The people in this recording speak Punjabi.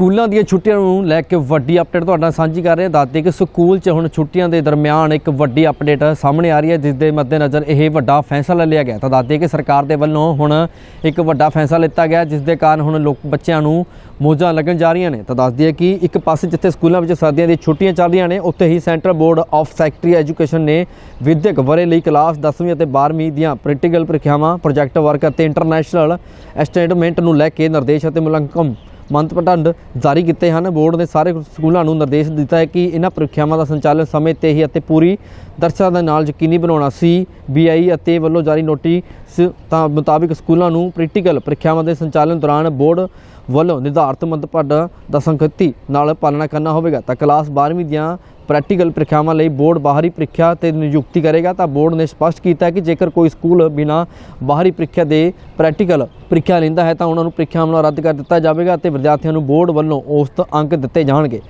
ਸਕੂਲਾਂ ਦੀਆਂ ਛੁੱਟੀਆਂ ਨੂੰ ਲੈ ਕੇ ਵੱਡੀ ਅਪਡੇਟ ਤੁਹਾਡੇ ਨਾਲ ਸਾਂਝੀ ਕਰ ਰਹੇ ਹਾਂ। ਦੱਸਦੇ ਕਿ ਸਕੂਲ 'ਚ ਹੁਣ ਛੁੱਟੀਆਂ ਦੇ ਦਰਮਿਆਨ ਇੱਕ ਵੱਡੀ ਅਪਡੇਟ ਸਾਹਮਣੇ ਆ ਰਹੀ ਹੈ, ਜਿਸ ਦੇ ਮੱਦੇਨਜ਼ਰ ਇਹ ਵੱਡਾ ਫੈਸਲਾ ਲਿਆ ਗਿਆ। ਤਾਂ ਦੱਸਦੇ ਕਿ ਸਰਕਾਰ ਦੇ ਵੱਲੋਂ ਹੁਣ ਇੱਕ ਵੱਡਾ ਫੈਸਲਾ ਲਿੱਤਾ ਗਿਆ, ਜਿਸ ਦੇ ਕਾਰਨ ਹੁਣ ਲੋਕ ਬੱਚਿਆਂ ਨੂੰ ਮੋਜਾਂ ਲੱਗਣ ਜਾ ਰਹੀਆਂ ਨੇ। ਤਾਂ ਦੱਸਦੀ ਹੈ ਕਿ ਇੱਕ ਪਾਸੇ ਜਿੱਥੇ ਸਕੂਲਾਂ ਵਿੱਚ ਸਰਦੀਆਂ ਦੀਆਂ ਛੁੱਟੀਆਂ ਚੱਲ ਰਹੀਆਂ ਨੇ, ਉੱਥੇ ਹੀ central board of secondary education ਨੇ ਵਿਦਿਅਕ ਵਰੇ ਲਈ ਕਲਾਸ 10ਵੀਂ ਅਤੇ 12ਵੀਂ ਦੀਆਂ ਪ੍ਰੈਕਟੀਕਲ ਪ੍ਰੀਖਿਆਵਾਂ ਪ੍ਰੋਜੈਕਟ ਵਰਕ ਅਤੇ ਇੰਟਰਨੈਸ਼ਨਲ ਐਸਟੇਟਮੈਂਟ ਨੂੰ ਲੈ ਕੇ ਨਿਰਦੇਸ਼ ਅਤੇ ਮੁਲਾਂਕਣ ਮੰਤਪਟੰਡ ਜਾਰੀ ਕੀਤੇ ਹਨ। ਬੋਰਡ ਨੇ ਸਾਰੇ ਸਕੂਲਾਂ ਨੂੰ ਨਿਰਦੇਸ਼ ਦਿੱਤਾ ਹੈ ਕਿ ਇਹਨਾਂ ਪ੍ਰੀਖਿਆਵਾਂ ਦਾ ਸੰਚਾਲਨ ਸਮੇਂ ਤੇ ਹੀ ਅਤੇ ਪੂਰੀ ਦਰਸ਼ਾ ਦੇ ਨਾਲ ਯਕੀਨੀ ਬਣਾਉਣਾ ਸੀ। ਬੀਆਈ ਅਤੇ ਵੱਲੋਂ ਜਾਰੀ ਨੋਟਿਸ ਤਾਂ ਮੁਤਾਬਿਕ ਸਕੂਲਾਂ ਨੂੰ ਪ੍ਰੈਕਟੀਕਲ ਪ੍ਰੀਖਿਆਵਾਂ ਦੇ ਸੰਚਾਲਨ ਦੌਰਾਨ ਬੋਰਡ ਵੱਲੋਂ ਨਿਰਧਾਰਤ ਮੰਤਪਟ ਦਾ ਸੰਗਤੀ ਨਾਲ ਪਾਲਣਾ ਕਰਨਾ ਹੋਵੇਗਾ। ਤਾਂ ਕਲਾਸ 12ਵੀਂ ਦੀਆਂ ਪ੍ਰੈਕਟੀਕਲ ਪ੍ਰੀਖਿਆਵਾਂ ਲਈ ਬੋਰਡ ਬਾਹਰੀ ਪ੍ਰੀਖਿਆ ਤੇ ਨਿਯੁਕਤੀ ਕਰੇਗਾ ਤਾਂ ਬੋਰਡ ਨੇ ਸਪਸ਼ਟ ਕੀਤਾ ਹੈ ਕਿ ਜੇਕਰ ਕੋਈ ਸਕੂਲ ਬਿਨਾਂ ਬਾਹਰੀ ਪ੍ਰੀਖਿਆ ਦੇ ਪ੍ਰੈਕਟੀਕਲ ਪ੍ਰੀਖਿਆ ਲੈਂਦਾ ਹੈ ਤਾਂ ਉਹਨਾਂ ਨੂੰ ਪ੍ਰੀਖਿਆਵਾਂ ਨੂੰ ਰੱਦ ਕਰ ਦਿੱਤਾ ਜਾਵੇਗਾ ਅਤੇ ਵਿਦਿਆਰਥੀਆਂ ਨੂੰ ਬੋਰਡ ਵੱਲੋਂ ਔਸਤ ਅੰਕ ਦਿੱਤੇ ਜਾਣਗੇ।